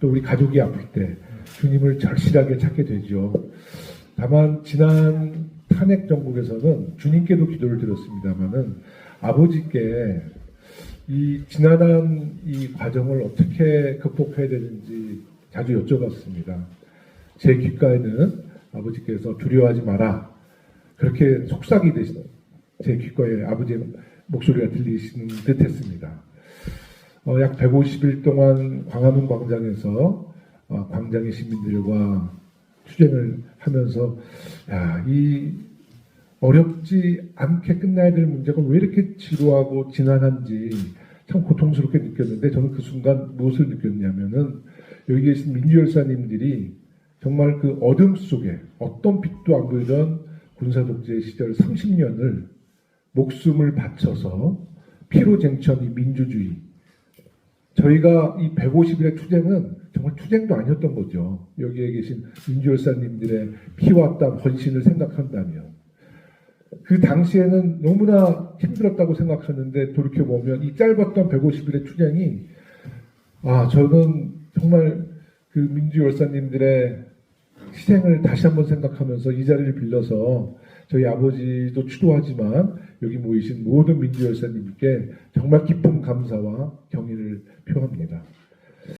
또 우리 가족이 아플 때 주님을 절실하게 찾게 되죠. 다만 지난 탄핵 정국에서는 주님께도 기도를 드렸습니다만은 아버지께 이 지난한 이 과정을 어떻게 극복해야 되는지 자주 여쭤봤습니다. 제 귓가에는 아버지께서 두려워하지 마라. 그렇게 속삭이 되시는 제 귓가에 아버지의 목소리가 들리시는 듯 했습니다. 어, 약 150일 동안 광화문 광장에서 어, 광장의 시민들과 투쟁을 하면서 야, 이 어렵지 않게 끝나야 될 문제가 왜 이렇게 지루하고 지난한지 참 고통스럽게 느꼈는데 저는 그 순간 무엇을 느꼈냐면은 여기 계신 민주열사님들이 정말 그 어둠 속에 어떤 빛도 안 보이던 군사독재 시절 30년을 목숨을 바쳐서 피로 쟁취한 이 민주주의 저희가 이 150일의 투쟁은 정말 투쟁도 아니었던 거죠. 여기에 계신 민주열사님들의 피와 땀, 헌신을 생각한다면. 그 당시에는 너무나 힘들었다고 생각하는데 돌이켜보면 이 짧았던 150일의 투쟁이 아, 저는 정말 그 민주열사님들의 희생을 다시 한번 생각하면서 이 자리를 빌려서 저희 아버지도 추도하지만 여기 모이신 모든 민주 열사님께 정말 깊은 감사와 경의를 표합니다.